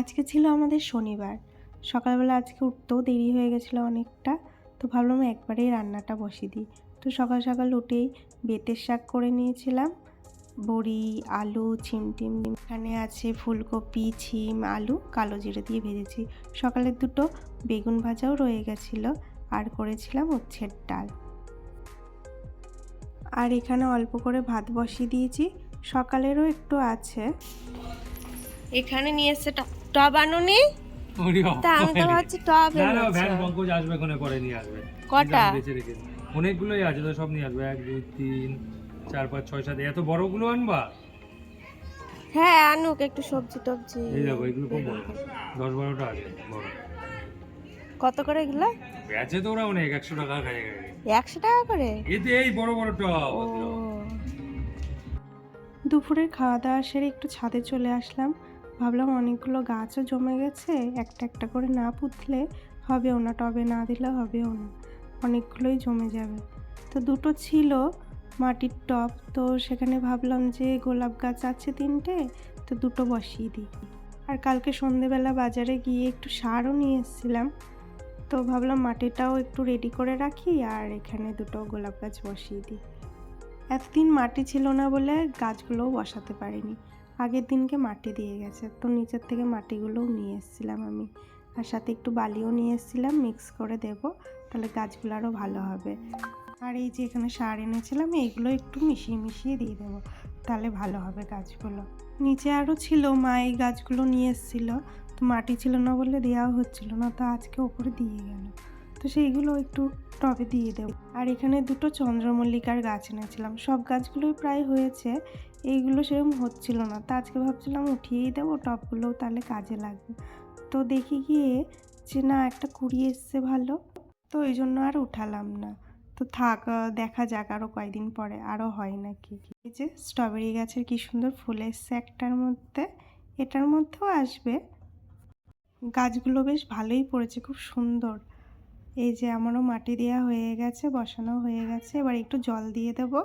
আজকে ছিল আমাদের শনিবার। সকালবেলা আজকে উঠতেও দেরি হয়ে গেছিল অনেকটা। তো ভাবলাম একবারেই রান্নাটা বসিয়ে দিই। তো সকাল সকাল উঠেই বেতের শাক করে নিয়েছিলাম। বড়ি, আলু, ছিমটিম, এখানে আছে ফুলকপি, ছিম, আলু, কালো জিরে দিয়ে ভেজেছি। সকালের দুটো বেগুন ভাজাও রয়ে গেছিল। আর করেছিলাম উচ্ছের ডাল। আর এখানে অল্প করে ভাত বসিয়ে দিয়েছি। সকালেরও একটু আছে। এখানে নিয়ে এসছে টব আনুনি? তা আমি তো ভাবছি টব না না ভ্যান পঙ্কজ আসবে ওখানে করে নিয়ে আসবে। কটা? বেঁচে অনেকগুলোই আছে তো সব নিয়ে আসবে। এক দুই তিন চার পাঁচ ছয় সাত এত বড়গুলো আনবা? হ্যাঁ আনুক একটু সবজি টবজি। এই দেখো এগুলো খুব বড়। দশ বারোটা আছে বড়। কত করে এগুলো? বেচে তো ওরা অনেক একশো টাকা খায়। একশো টাকা করে? এতে এই বড় বড় টব ও। দুপুরের খাওয়া দাওয়া সেরে একটু ছাদে চলে আসলাম। ভাবলাম অনেকগুলো গাছও জমে গেছে, একটা একটা করে না পুঁতলে হবেও না, টবে না দিলে হবেও না, অনেকগুলোই জমে যাবে। তো দুটো ছিল মাটির টব, তো সেখানে ভাবলাম যে গোলাপ গাছ আছে তিনটে, তো দুটো বসিয়ে দিই। আর কালকে সন্ধেবেলা বাজারে গিয়ে একটু সারও নিয়ে এসেছিলাম, তো ভাবলাম মাটিটাও একটু রেডি করে রাখি আর এখানে দুটো গোলাপ গাছ বসিয়ে দিই। এতদিন মাটি ছিল না বলে গাছগুলোও বসাতে পারিনি। আগের দিনকে মাটি দিয়ে গেছে। তো নিচের থেকে মাটিগুলোও নিয়ে এসেছিলাম আমি। আর সাথে একটু বালিও নিয়ে এসেছিলাম মিক্স করে দেব, তাহলে গাছগুলো আরও ভালো হবে। আর এই যে এখানে সার এনেছিলাম, এইগুলো একটু মিশিয়ে মিশিয়ে দিয়ে দেবো, তাহলে ভালো হবে গাছগুলো। নিচে আরও ছিল মা, এই গাছগুলো নিয়ে এসেছিল। তো মাটি ছিল না বলে দেওয়াও হচ্ছিল না, তো আজকে ওপরে দিয়ে গেল। তো সেইগুলো একটু টবে দিয়ে দেবো। আর এখানে দুটো চন্দ্রমল্লিকার গাছ এনেছিলাম। সব গাছগুলোই প্রায় হয়েছে, এইগুলো সেরকম হচ্ছিল না। তো আজকে ভাবছিলাম উঠিয়েই দেবো, টবগুলোও তাহলে কাজে লাগবে। তো দেখি গিয়ে যে না, একটা কুড়ি এসছে ভালো, তো এই জন্য আর উঠালাম না। তো থাক দেখা যাক আরও কয়দিন পরে আরও হয় নাকি এই যে স্ট্রবেরি গাছের কি সুন্দর ফুল এসছে একটার মধ্যে, এটার মধ্যেও আসবে। গাছগুলো বেশ ভালোই পড়েছে, খুব সুন্দর। এই যে আমারও মাটি দেওয়া হয়ে গেছে, বসানো হয়ে গেছে, এবার একটু জল দিয়ে দেবো।